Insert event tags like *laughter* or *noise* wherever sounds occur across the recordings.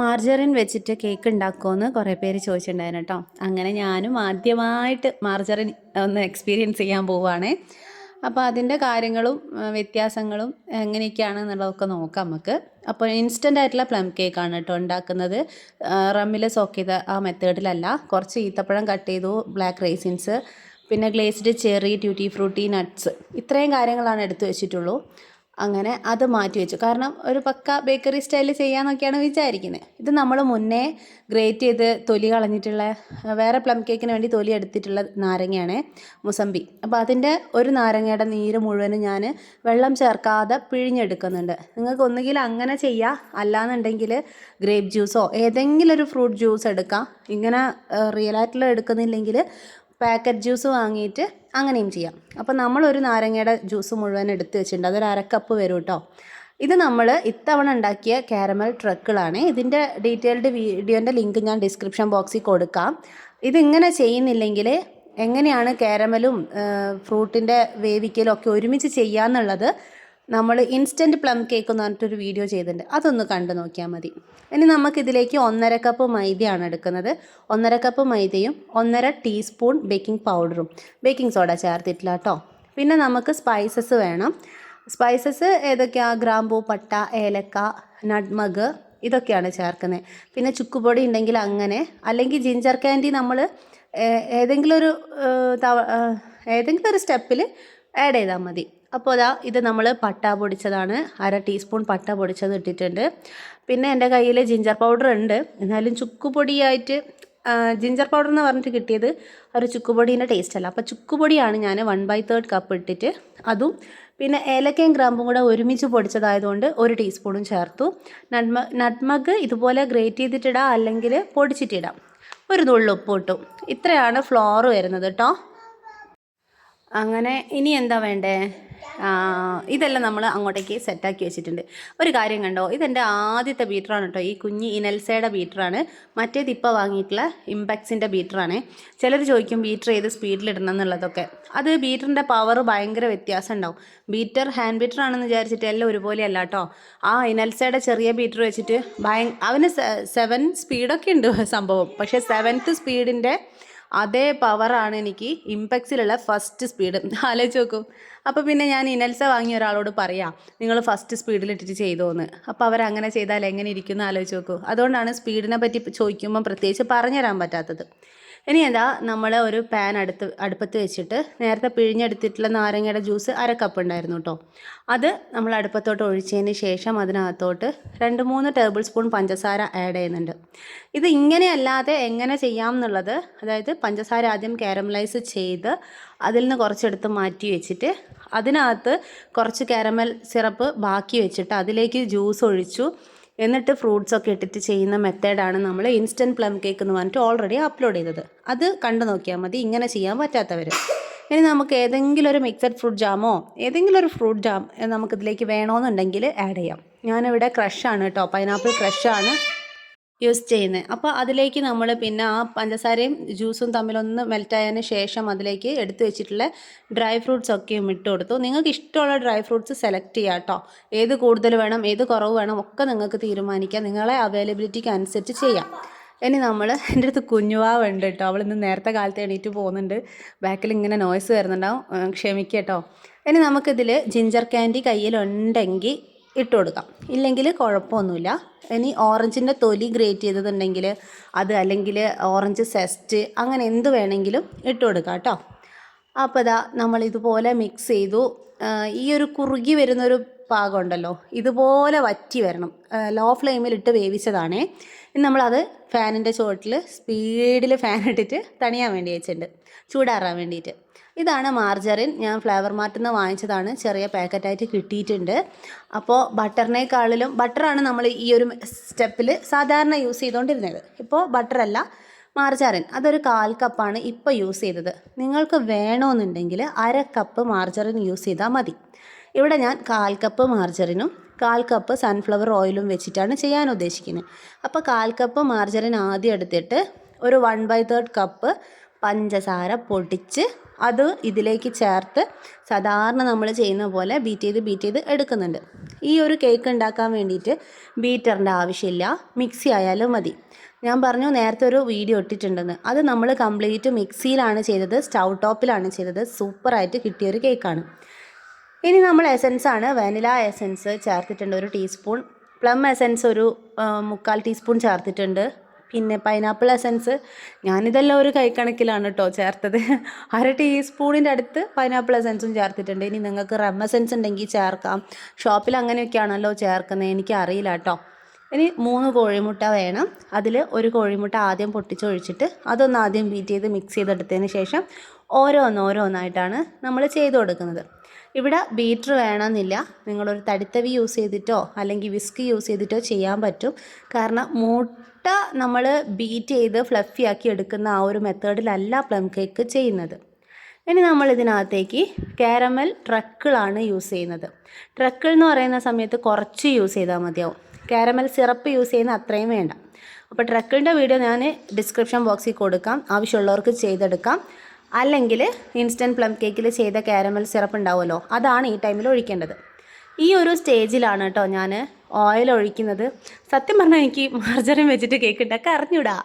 Margarine വെച്ചിട്ട് cake ഉണ്ടാക്കുമെന്ന് കുറേ പേര് ചോദിച്ചിട്ടുണ്ടായിരുന്നു കേട്ടോ. അങ്ങനെ ഞാനും ആദ്യമായിട്ട് മാർജറിൻ ഒന്ന് എക്സ്പീരിയൻസ് ചെയ്യാൻ പോവുകയാണേ അപ്പോൾ അതിന്റെ കാര്യങ്ങളും വ്യത്യാസങ്ങളും എങ്ങനെയൊക്കെയാണ് എന്നുള്ളതൊക്കെ നോക്കാം നമുക്ക്. അപ്പോൾ ഇൻസ്റ്റന്റ് ആയിട്ടുള്ള പ്ലം കേക്കാണ് കേട്ടോ ഉണ്ടാക്കുന്നത്. റമ്മിൽ സോക്ക് ചെയ്ത ആ മെത്തേഡിലല്ല കുറച്ച് ഈത്തപ്പഴം കട്ട് ചെയ്തു ബ്ലാക്ക് റേസിൻസ് പിന്നെ glazed cherry tutti frutti nuts ഇത്രയും കാര്യങ്ങളാണ് എടുത്തു വെച്ചിട്ടുള്ളൂ. അങ്ങനെ അത് മാറ്റി വെച്ചു. കാരണം ഒരു പക്ക ബേക്കറി സ്റ്റൈലിൽ ചെയ്യാമെന്നൊക്കെയാണ് വിചാരിക്കുന്നത് ഇത് നമ്മൾ മുന്നേ ഗ്രേറ്റ് ചെയ്ത് തൊലി കളഞ്ഞിട്ടുള്ള വേറെ പ്ലം കേക്കിന് വേണ്ടി തൊലി എടുത്തിട്ടുള്ള നാരങ്ങയാണ് മുസമ്പി. അപ്പോൾ അതിന്റെ ഒരു നാരങ്ങയുടെ നീര് മുഴുവനും ഞാൻ വെള്ളം ചേർക്കാതെ പിഴിഞ്ഞെടുക്കുന്നുണ്ട്. നിങ്ങൾക്ക് ഒന്നുകിൽ അങ്ങനെ ചെയ്യാം അല്ലാന്നുണ്ടെങ്കിൽ ഗ്രേപ്പ് ജ്യൂസോ ഏതെങ്കിലും ഒരു ഫ്രൂട്ട് ജ്യൂസ് എടുക്കാം. ഇങ്ങനെ റിയൽ ആയിട്ടുള്ള എടുക്കുന്നില്ലെങ്കിൽ പാക്കറ്റ് ജ്യൂസ് വാങ്ങിയിട്ട് അങ്ങനെയും ചെയ്യാം. അപ്പോൾ നമ്മളൊരു നാരങ്ങയുടെ ജ്യൂസ് മുഴുവൻ എടുത്ത് വെച്ചിട്ടുണ്ട്. അതൊരു അരക്കപ്പ് വരും കേട്ടോ ഇത് നമ്മൾ ഇത്തവണ ഉണ്ടാക്കിയ കാരമൽ ട്രക്കുകളാണ് ഇതിന്റെ ഡീറ്റെയിൽഡ് വീഡിയോന്റെ ലിങ്ക് ഞാൻ ഡിസ്ക്രിപ്ഷൻ ബോക്സിൽ കൊടുക്കാം. ഇതിങ്ങനെ ചെയ്യുന്നില്ലെങ്കിൽ എങ്ങനെയാണ് കാരമലും ഫ്രൂട്ടിന്റെ വേവിക്കലും ഒക്കെ ഒരുമിച്ച് ചെയ്യാന്നുള്ളത് നമ്മൾ ഇൻസ്റ്റന്റ് പ്ലം കേക്ക് എന്ന് പറഞ്ഞിട്ടൊരു വീഡിയോ ചെയ്തിട്ടുണ്ട്. അതൊന്ന് കണ്ടു നോക്കിയാൽ മതി. ഇനി നമുക്കിതിലേക്ക് ഒന്നര കപ്പ് മൈദയാണ് എടുക്കുന്നത്. ഒന്നര കപ്പ് മൈദയും ഒന്നര ടീസ്പൂൺ ബേക്കിംഗ് പൗഡറും ബേക്കിംഗ് സോഡ ചേർത്തിട്ടില്ല കേട്ടോ പിന്നെ നമുക്ക് സ്പൈസസ് വേണം. സ്പൈസസ് ഏതൊക്കെയാണ് ഗ്രാമ്പൂ പട്ട ഏലക്ക നട്മഗ് ഇതൊക്കെയാണ് ചേർക്കുന്നത്. പിന്നെ ചുക്കുപൊടി ഉണ്ടെങ്കിൽ അങ്ങനെ. അല്ലെങ്കിൽ ജിഞ്ചർ ക്യാൻഡി നമ്മൾ ഏതെങ്കിലും ഒരു ഏതെങ്കിലും ഒരു സ്റ്റെപ്പിൽ ആഡ് ചെയ്താൽ മതി. അപ്പോൾ അതാ ഇത് നമ്മൾ പട്ട പൊടിച്ചതാണ്. അര ടീസ്പൂൺ പട്ട പൊടിച്ചത് ഇട്ടിട്ടുണ്ട്. പിന്നെ എന്റെ കയ്യിൽ ജിഞ്ചർ പൗഡർ ഉണ്ട്. എന്നാലും ചുക്കുപൊടിയായിട്ട് ജിഞ്ചർ പൗഡർ എന്ന് പറഞ്ഞിട്ട് കിട്ടിയത് ഒരു ചുക്കുപൊടീന്റെ ടേസ്റ്റ് അല്ല. അപ്പോൾ ചുക്കുപൊടിയാണ് ഞാൻ വൺ ബൈ തേർഡ് കപ്പ് ഇട്ടിട്ട് അതും പിന്നെ ഏലക്കയും ഗ്രാമ്പും കൂടെ ഒരുമിച്ച് പൊടിച്ചതായതുകൊണ്ട് ഒരു ടീസ്പൂണും ചേർത്തു. നട്മ നട്മഗ് ഇതുപോലെ ഗ്രേറ്റ് ചെയ്തിട്ടിടാം അല്ലെങ്കിൽ പൊടിച്ചിട്ടിടാം. ഒരു നുള്ളു ഉപ്പ് ഇട്ടു. ഇത്രയാണ് ഫ്ലോർ വരുന്നത് കേട്ടോ അങ്ങനെ ഇനി എന്താ വേണ്ടേ? ഇതെല്ലാം നമ്മൾ അങ്ങോട്ടേക്ക് സെറ്റാക്കി വെച്ചിട്ടുണ്ട്. ഒരു കാര്യം കണ്ടോ? ഇതെന്റെ ആദ്യത്തെ ബീറ്ററാണ് കേട്ടോ. ഈ കുഞ്ഞ് ഇനൽസയുടെ ബീറ്ററാണ് മറ്റേത് ഇപ്പോൾ വാങ്ങിയിട്ടുള്ള ഇമ്പാക്സിന്റെ ബീറ്ററാണ് ചിലർ ചോദിക്കും ബീറ്റർ ഏത് സ്പീഡിലിടണം എന്നുള്ളതൊക്കെ? അത് ബീറ്ററിന്റെ പവർ ഭയങ്കര വ്യത്യാസം ഉണ്ടാവും. ബീറ്റർ ഹാൻഡ് ബീറ്റർ ആണെന്ന് വിചാരിച്ചിട്ട് എല്ലാം ഒരുപോലെയല്ല കേട്ടോ. ആ ഇനൽസയുടെ ചെറിയ ബീറ്റർ വെച്ചിട്ട് ഭയ അവന് സെവൻ സ്പീഡൊക്കെ ഉണ്ട് സംഭവം. പക്ഷേ സെവൻത്ത് സ്പീഡിന്റെ അതേ പവറാണ് എനിക്ക് ഇമ്പക്സിലുള്ള ഫസ്റ്റ് സ്പീഡ് ആലോചിച്ച് നോക്കൂ. അപ്പോൾ പിന്നെ ഞാൻ ഇനൽസ വാങ്ങിയ ഒരാളോട് പറയാം നിങ്ങൾ ഫസ്റ്റ് സ്പീഡിലിട്ടിട്ട് ചെയ്തോന്ന്. അപ്പോൾ അവരങ്ങനെ ചെയ്താൽ എങ്ങനെ ഇരിക്കുന്നു ആലോചിച്ച് നോക്കൂ. അതുകൊണ്ടാണ് സ്പീഡിനെ പറ്റി ചോദിക്കുമ്പം പ്രത്യേകിച്ച് പറഞ്ഞുതരാൻ പറ്റാത്തത്. ഇനി എന്താ നമ്മൾ ഒരു പാൻ അടുത്ത് അടുപ്പത്ത് വെച്ചിട്ട് നേരത്തെ പിഴിഞ്ഞെടുത്തിട്ടുള്ള നാരങ്ങയുടെ ജ്യൂസ് അര കപ്പ് ഉണ്ടായിരുന്നു കേട്ടോ അത് നമ്മൾ അടുപ്പത്തോട്ട് ഒഴിച്ചതിന് ശേഷം അതിനകത്തോട്ട് രണ്ട് മൂന്ന് ടേബിൾ സ്പൂൺ പഞ്ചസാര ആഡ് ചെയ്യുന്നുണ്ട്. ഇത് ഇങ്ങനെയല്ലാതെ എങ്ങനെ ചെയ്യാം എന്നുള്ളത് അതായത് പഞ്ചസാര ആദ്യം കാരമലൈസ് ചെയ്ത് അതിൽ നിന്ന് കുറച്ചെടുത്ത് മാറ്റി വെച്ചിട്ട് അതിനകത്ത് കുറച്ച് കാരമൽ സിറപ്പ് ബാക്കി വെച്ചിട്ട് അതിലേക്ക് ജ്യൂസ് ഒഴിച്ചു. എന്നിട്ട് ഫ്രൂട്ട്സ് ഒക്കെ ഇട്ടിട്ട് ചെയ്യുന്ന മെത്തേഡാണ് നമ്മൾ ഇൻസ്റ്റന്റ് പ്ലം കേക്ക് എന്ന് പറഞ്ഞിട്ട് ഓൾറെഡി അപ്ലോഡ് ചെയ്തത്. അത് കണ്ടു നോക്കിയാൽ മതി ഇങ്ങനെ ചെയ്യാൻ പറ്റാത്തവർ ഇനി നമുക്ക് ഏതെങ്കിലും ഒരു മിക്സഡ് ഫ്രൂട്ട് ജാമോ ഏതെങ്കിലും ഒരു ഫ്രൂട്ട് ജാം നമുക്കിതിലേക്ക് വേണമെന്നുണ്ടെങ്കിൽ ആഡ് ചെയ്യാം. ഞാനിവിടെ ക്രഷാണ് കേട്ടോ പൈനാപ്പിൾ ക്രഷാണ് യൂസ് ചെയ്യുന്നത് അപ്പോൾ അതിലേക്ക് നമ്മൾ പിന്നെ ആ പഞ്ചസാരയും ജ്യൂസും തമ്മിലൊന്ന് മെൽറ്റായതിന് ശേഷം അതിലേക്ക് എടുത്തു വെച്ചിട്ടുള്ള ഡ്രൈ ഫ്രൂട്ട്സ് ഒക്കെയും ഇട്ട് കൊടുത്തു. നിങ്ങൾക്ക് ഇഷ്ടമുള്ള ഡ്രൈ ഫ്രൂട്ട്സ് സെലക്ട് ചെയ്യാം കേട്ടോ ഏത് കൂടുതൽ വേണം ഏത് കുറവ് വേണം ഒക്കെ നിങ്ങൾക്ക് തീരുമാനിക്കാം. നിങ്ങളെ അവൈലബിലിറ്റിക്ക് അനുസരിച്ച് ചെയ്യാം. ഇനി നമ്മൾ എന്റെ അടുത്ത് കുഞ്ഞുവാവ് ഉണ്ട് കേട്ടോ അവൾ ഇന്ന് നേരത്തെ കാലത്ത് എണീറ്റ് പോകുന്നുണ്ട്. ബാക്കിൽ ഇങ്ങനെ നോയ്സ് വരുന്നുണ്ടാവും. ക്ഷമിക്കട്ടോ ഇനി നമുക്കിതിൽ ജിഞ്ചർ ക്യാൻഡി കയ്യിലുണ്ടെങ്കിൽ ഇട്ട് കൊടുക്കാം. ഇല്ലെങ്കിൽ കുഴപ്പമൊന്നുമില്ല. ഇനി ഓറഞ്ചിന്റെ തൊലി ഗ്രേറ്റ് ചെയ്തതുണ്ടെങ്കിൽ അത് അല്ലെങ്കിൽ ഓറഞ്ച് സെസ്റ്റ് അങ്ങനെ എന്ത് വേണമെങ്കിലും ഇട്ട് കൊടുക്കാം കേട്ടോ. അപ്പോൾ ഇതാ നമ്മൾ ഇതുപോലെ മിക്സ് ചെയ്തു. ഈ ഒരു കുറുകി വരുന്നൊരു പാകം ഉണ്ടല്ലോ ഇതുപോലെ വറ്റി വരണം. ലോ ഫ്ലെയിമിൽ ഇട്ട് വേവിച്ചതാണേ. ഇനി നമ്മളത് ഫാനിന്റെ ചുവട്ടിൽ സ്പീഡിൽ ഫാൻ ഇട്ടിട്ട് തണിയാൻ വേണ്ടി വെച്ചിട്ടുണ്ട്. ചൂടാറാൻ വേണ്ടിയിട്ട്. ഇതാണ് മാർജറിൻ. ഞാൻ ഫ്ലേവർ മാർട്ടിൽ നിന്ന് വാങ്ങിച്ചതാണ്. ചെറിയ പാക്കറ്റായിട്ട് കിട്ടിയിട്ടുണ്ട്. അപ്പോൾ ബട്ടറിനേക്കാളിലും ബട്ടറാണ് നമ്മൾ ഈ ഒരു സ്റ്റെപ്പിൽ സാധാരണ യൂസ് ചെയ്തുകൊണ്ടിരുന്നത്. ഇപ്പോൾ ബട്ടറല്ല മാർജറിൻ. അതൊരു കാൽ കപ്പാണ് ഇപ്പോൾ യൂസ് ചെയ്തത്. നിങ്ങൾക്ക് വേണമെന്നുണ്ടെങ്കിൽ അര കപ്പ് മാർജറിൻ യൂസ് ചെയ്താൽ മതി. ഇവിടെ ഞാൻ കാൽ കപ്പ് മാർജറിനും കാൽ കപ്പ് സൺഫ്ലവർ ഓയിലും വെച്ചിട്ടാണ് ചെയ്യാൻ ഉദ്ദേശിക്കുന്നത്. അപ്പോൾ കാൽ കപ്പ് മാർജറിൻ ആദ്യം എടുത്തിട്ട് ഒരു വൺ ബൈ തേർഡ് കപ്പ് പഞ്ചസാര പൊടിച്ച് അത് ഇതിലേക്ക് ചേർത്ത് സാധാരണ നമ്മൾ ചെയ്യുന്ന പോലെ ബീറ്റ് ചെയ്ത് ബീറ്റ് ചെയ്ത് എടുക്കുന്നുണ്ട്. ഈ ഒരു കേക്ക് ഉണ്ടാക്കാൻ വേണ്ടിയിട്ട് ബീറ്ററിന്റെ ആവശ്യമില്ല. മിക്സി ആയാലും മതി. ഞാൻ പറഞ്ഞു നേരത്തെ ഒരു വീഡിയോ ഇട്ടിട്ടുണ്ടെന്ന്. അത് നമ്മൾ കംപ്ലീറ്റ് മിക്സിയിലാണ് ചെയ്തത് സ്റ്റൗ ടോപ്പിലാണ് ചെയ്തത്. സൂപ്പറായിട്ട് കിട്ടിയൊരു കേക്കാണ് ഇനി നമ്മൾ എസൻസ് ആണ് വാനില എസൻസ് ചേർത്തിട്ടുണ്ട് ഒരു ടീസ്പൂൺ പ്ലം എസൻസ് ഒരു മുക്കാൽ ടീസ്പൂൺ ചേർത്തിട്ടുണ്ട്. പിന്നെ പൈനാപ്പിൾ എസൻസ് ഞാനിതെല്ലാം ഒരു കൈക്കണക്കിലാണ് കേട്ടോ ചേർത്തത്. *laughs* അര ടീസ്പൂണിന്റെ അടുത്ത് പൈനാപ്പിൾ എസൻസും ചേർത്തിട്ടുണ്ട്. ഇനി നിങ്ങൾക്ക് റം എസൻസ് ഉണ്ടെങ്കിൽ ചേർക്കാം. ഷോപ്പിൽ അങ്ങനെയൊക്കെയാണല്ലോ ചേർക്കുന്നത്. എനിക്ക് അറിയില്ല കേട്ടോ ഇനി മൂന്ന് കോഴിമുട്ട വേണം. അതിൽ ഒരു കോഴിമുട്ട ആദ്യം പൊട്ടിച്ചൊഴിച്ചിട്ട് അതൊന്ന് ആദ്യം ബീറ്റ് ചെയ്ത് മിക്സ് ചെയ്തെടുത്തതിന് ശേഷം ഓരോന്നോരോന്നായിട്ടാണ് നമ്മൾ ചെയ്ത് കൊടുക്കുന്നത്. ഇവിടെ ബീറ്റർ വേണമെന്നില്ല. നിങ്ങളൊരു തടിത്തവി യൂസ് ചെയ്തിട്ടോ അല്ലെങ്കിൽ വിസ്ക് യൂസ് ചെയ്തിട്ടോ ചെയ്യാൻ പറ്റും. കാരണം മുട്ട നമ്മൾ ബീറ്റ് ചെയ്ത് ഫ്ലഫി ആക്കി എടുക്കുന്ന ആ ഒരു മെത്തേഡിലല്ല പ്ലം കേക്ക് ചെയ്യുന്നത്. ഇനി നമ്മൾ ഇതിനകത്തേക്ക് കാരമൽ ട്രക്കിളാണ് യൂസ് ചെയ്യുന്നത്. ട്രക്കിൾ എന്ന് പറയുന്ന സമയത്ത് കുറച്ച് യൂസ് ചെയ്താൽ മതിയാവും. കാരമൽ സിറപ്പ് യൂസ് ചെയ്യുന്ന അത്രയും വേണ്ട. അപ്പോൾ ട്രക്കിളിന്റെ വീഡിയോ ഞാൻ ഡിസ്ക്രിപ്ഷൻ ബോക്സിൽ കൊടുക്കാം. ആവശ്യമുള്ളവർക്ക് ചെയ്തെടുക്കാം. അല്ലെങ്കിൽ ഇൻസ്റ്റന്റ് പ്ലം കേക്കിൽ ചെയ്ത കാരമൽ സിറപ്പ് ഉണ്ടാവുമല്ലോ? അതാണ് ഈ ടൈമിൽ ഒഴിക്കേണ്ടത്. ഈ ഒരു സ്റ്റേജിലാണ് കേട്ടോ ഞാൻ ഓയിൽ ഒഴിക്കുന്നത്. സത്യം പറഞ്ഞാൽ എനിക്ക് മാർജറിൻ വെച്ചിട്ട് കേക്ക് ഉണ്ടാക്കാൻ അറിഞ്ഞൂടാ.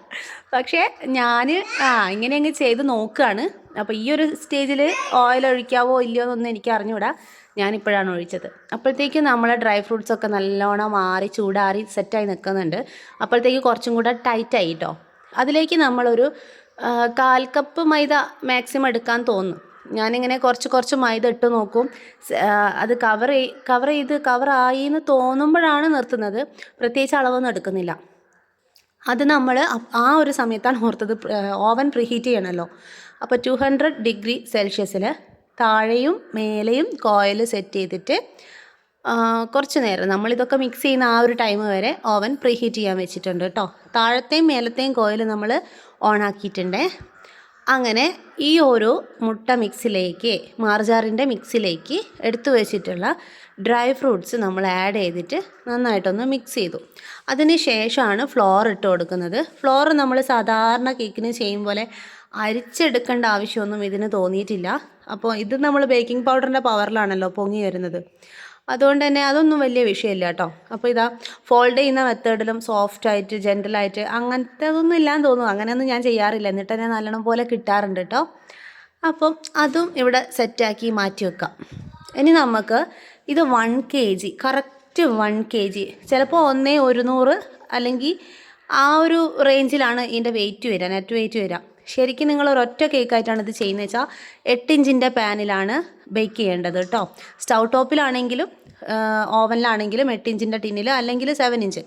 പക്ഷേ ഞാൻ ആ ഇങ്ങനെ അങ്ങ് ചെയ്ത് നോക്കുകയാണ് അപ്പോൾ ഈ ഒരു സ്റ്റേജിൽ ഓയിൽ ഒഴിക്കാവോ ഇല്ലയോ എന്നൊന്നും എനിക്ക് അറിഞ്ഞൂടാ. ഞാനിപ്പോഴാണ് ഒഴിച്ചത്. അപ്പോഴത്തേക്കും നമ്മളെ ഡ്രൈ ഫ്രൂട്ട്സ് ഒക്കെ നല്ലോണം മാറി ചൂടാറി സെറ്റായി നിൽക്കുന്നുണ്ട്. അപ്പോഴത്തേക്ക് കുറച്ചും കൂടെ ടൈറ്റായി കേട്ടോ അതിലേക്ക് നമ്മളൊരു കാൽ കപ്പ് മൈദ മാക്സിമം എടുക്കാൻ തോന്നും. ഞാനിങ്ങനെ കുറച്ച് കുറച്ച് മൈദ ഇട്ട് നോക്കും. അത് കവർ കവർ ചെയ്ത് കവർ ആയി എന്ന് തോന്നുമ്പോഴാണ് നിർത്തുന്നത്. പ്രത്യേകിച്ച് അളവൊന്നും എടുക്കുന്നില്ല. അത് നമ്മൾ ആ ഒരു സമയത്താണ് ഓർത്തത്. ഓവൻ പ്രീഹീറ്റ് ചെയ്യണമല്ലോ അപ്പോൾ ടു ഹൺഡ്രഡ് ഡിഗ്രി സെൽഷ്യസിൽ താഴെയും മേലെയും കോയിൽ സെറ്റ് ചെയ്തിട്ട് കുറച്ച് നേരം. നമ്മളിതൊക്കെ മിക്സ് ചെയ്യുന്ന ആ ഒരു ടൈം വരെ ഓവൻ പ്രീഹീറ്റ് ചെയ്യാൻ വെച്ചിട്ടുണ്ട് കേട്ടോ താഴത്തെയും മേലത്തെയും കോയിൽ നമ്മൾ ഓൺ ആക്കിയിട്ടുണ്ട്. അങ്ങനെ ഈ ഒരു മുട്ട മിക്സിലേക്ക് മാർജാറിന്റെ മിക്സിലേക്ക് എടുത്തു വെച്ചിട്ടുള്ള ഡ്രൈ ഫ്രൂട്ട്സ് നമ്മൾ ആഡ് ചെയ്തിട്ട് നന്നായിട്ടൊന്ന് മിക്സ് ചെയ്തു. അതിന് ശേഷമാണ് ഫ്ലോർ ഇട്ട് കൊടുക്കുന്നത്. ഫ്ലോർ നമ്മൾ സാധാരണ കേക്കിന് ചെയ്യും പോലെ അരിച്ചെടുക്കേണ്ട ആവശ്യമൊന്നും ഇതിന് തോന്നിയിട്ടില്ല. അപ്പോൾ ഇത് നമ്മൾ ബേക്കിംഗ് പൗഡറിന്റെ പവറിലാണല്ലോ പൊങ്ങി വരുന്നത്. അതുകൊണ്ട് തന്നെ അതൊന്നും വലിയ വിഷയമില്ല കേട്ടോ. അപ്പോൾ ഇതാ ഫോൾഡ് ചെയ്യുന്ന മെത്തേഡിലും സോഫ്റ്റ് ആയിട്ട് ജെന്റലായിട്ട് അങ്ങനത്തെ അതൊന്നും ഇല്ലാന്ന് തോന്നുന്നു. അങ്ങനെയൊന്നും ഞാൻ ചെയ്യാറില്ല. എന്നിട്ട് തന്നെ നല്ലോണം പോലെ കിട്ടാറുണ്ട് കേട്ടോ. അപ്പം അതും ഇവിടെ സെറ്റാക്കി മാറ്റി വെക്കാം. ഇനി നമുക്ക് ഇത് one K G correct one K G ചിലപ്പോൾ ഒന്നേ ഒരുന്നൂറ് അല്ലെങ്കിൽ ആ ഒരു റേഞ്ചിലാണ് ഇതിന്റെ വെയിറ്റ് വരിക നെറ്റ് വെയിറ്റ് വരിക. ശരിക്കും നിങ്ങൾ ഒരൊറ്റ കേക്കായിട്ടാണ് ഇത് ചെയ്യുന്നത് വെച്ചാൽ എട്ട് ഇഞ്ചിന്റെ പാനിലാണ് ബേക്ക് ചെയ്യേണ്ടത് കേട്ടോ. സ്റ്റൗ ടോപ്പിലാണെങ്കിലും ഓവനിലാണെങ്കിലും എട്ട് ഇഞ്ചിന്റെ ടിന്നിൽ അല്ലെങ്കിൽ സെവൻ ഇഞ്ച്.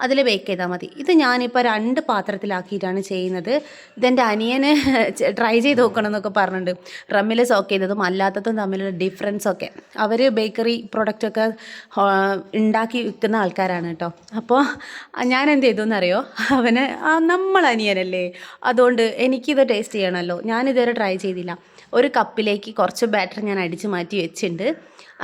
അതിൽ ബേക്ക് ചെയ്താൽ മതി. ഇത് ഞാനിപ്പോൾ രണ്ട് പാത്രത്തിലാക്കിയിട്ടാണ് ചെയ്യുന്നത്. ഇതെന്റെ അനിയന് *laughs* ട്രൈ ചെയ്ത് നോക്കണം എന്നൊക്കെ പറഞ്ഞിട്ടുണ്ട്. റമ്മിൽ സോക്ക് ചെയ്തതും അല്ലാത്തതും തമ്മിലുള്ള ഡിഫറൻസ് ഒക്കെ. അവർ ബേക്കറി പ്രൊഡക്റ്റൊക്കെ ഉണ്ടാക്കി വിൽക്കുന്ന ആൾക്കാരാണ് കേട്ടോ. അപ്പോൾ ഞാൻ എന്ത് ചെയ്തു എന്നറിയോ? അവന് നമ്മൾ അനിയനല്ലേ. അതുകൊണ്ട് എനിക്കിത് ടേസ്റ്റ് ചെയ്യണമല്ലോ. ഞാനിതുവരെ ട്രൈ ചെയ്തില്ല. ഒരു കപ്പിലേക്ക് കുറച്ച് ബാറ്റർ ഞാൻ അടിച്ച് മാറ്റി വെച്ചിട്ടുണ്ട്.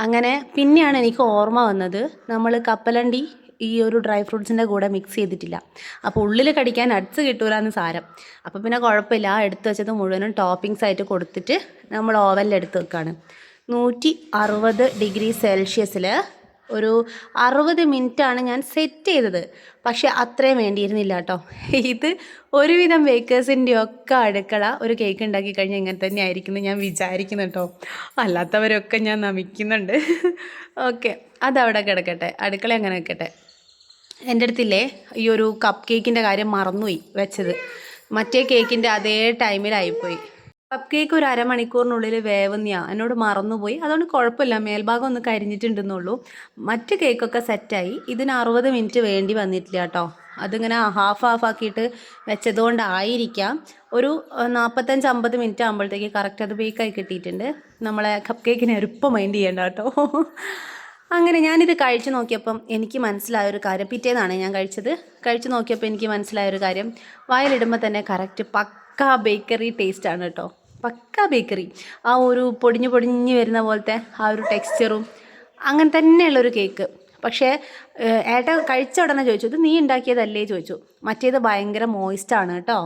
അങ്ങനെ പിന്നെയാണ് എനിക്ക് ഓർമ്മ വന്നത് നമ്മൾ കപ്പലണ്ടി ഈ ഒരു ഡ്രൈ ഫ്രൂട്ട്സിന്റെ കൂടെ മിക്സ് ചെയ്തിട്ടില്ല. അപ്പോൾ ഉള്ളിൽ കടിക്കാൻ അടുത്ത് കിട്ടൂല എന്ന് സാരം. അപ്പോൾ പിന്നെ കുഴപ്പമില്ല. എടുത്തു വെച്ചത് മുഴുവനും ടോപ്പിങ്സ് ആയിട്ട് കൊടുത്തിട്ട് നമ്മൾ ഓവനിൽ എടുത്ത് വെക്കുകയാണ് നൂറ്റി അറുപത് ഡിഗ്രി സെൽഷ്യസിൽ ഒരു അറുപത് മിനിറ്റാണ് ഞാൻ സെറ്റ് ചെയ്തത്. പക്ഷെ അത്രയും വേണ്ടിയിരുന്നില്ല കേട്ടോ ഇത് ഒരുവിധം ബേക്കേഴ്സിന്റെ ഒക്കെ അടുക്കള ഒരു കേക്ക് ഉണ്ടാക്കി കഴിഞ്ഞാൽ ഇങ്ങനെ തന്നെ ആയിരിക്കുന്നു ഞാൻ വിചാരിക്കുന്നു കേട്ടോ അല്ലാത്തവരൊക്കെ ഞാൻ നമിക്കുന്നുണ്ട്. ഓക്കെ അതവിടെ കിടക്കട്ടെ. അടുക്കള അങ്ങനെ വെക്കട്ടെ. എന്റെ അടുത്തില്ലേ ഈ ഒരു കപ്പ് കേക്കിന്റെ കാര്യം മറന്നുപോയി വെച്ചത്. മറ്റേ കേക്കിന്റെ അതേ ടൈമിലായിപ്പോയി കപ്പ് കേക്ക് ഒരു അരമണിക്കൂറിനുള്ളിൽ വേവുന്നയാ. എന്നോട് മറന്നുപോയി. അതുകൊണ്ട് കുഴപ്പമില്ല. മേൽഭാഗം ഒന്ന് കരിഞ്ഞിട്ടുണ്ടെന്നുള്ളൂ. മറ്റ് കേക്കൊക്കെ സെറ്റായി ഇതിന് അറുപത് മിനിറ്റ് വേണ്ടി വന്നിട്ടില്ല കേട്ടോ. അതിങ്ങനെ ഹാഫ് ഹാഫ് ആക്കിയിട്ട് വെച്ചതുകൊണ്ടായിരിക്കാം. ഒരു നാൽപ്പത്തഞ്ച് അമ്പത് മിനിറ്റ് ആകുമ്പോഴത്തേക്ക് കറക്റ്റ് അത് ബേക്കായി കിട്ടിയിട്ടുണ്ട്. നമ്മളെ കപ്പ് കേക്കിനെ എളുപ്പം മൈൻഡ് ചെയ്യേണ്ട കേട്ടോ. അങ്ങനെ ഞാനിത് കഴിച്ചു നോക്കിയപ്പം എനിക്ക് മനസ്സിലായ ഒരു കാര്യം. പിറ്റേന്നാണ് ഞാൻ കഴിച്ചത്. കഴിച്ചു നോക്കിയപ്പോൾ എനിക്ക് മനസ്സിലായ ഒരു കാര്യം. വായിലിടുമ്പോൾ തന്നെ കറക്റ്റ് പക്കാ ബേക്കറി ടേസ്റ്റാണ് കേട്ടോ. പക്ക ബേക്കറി. ആ ഒരു പൊടിഞ്ഞു പൊടിഞ്ഞു വരുന്ന പോലത്തെ ആ ഒരു ടെക്സ്ചറും അങ്ങനെ തന്നെയുള്ളൊരു കേക്ക് പക്ഷേ ഏട്ട കഴിച്ച ഉടനെ ചോദിച്ചു ഇത് നീ ഉണ്ടാക്കിയതല്ലേ? ചോദിച്ചു. മറ്റേത് ഭയങ്കര മോയിസ്റ്റാണ് കേട്ടോ.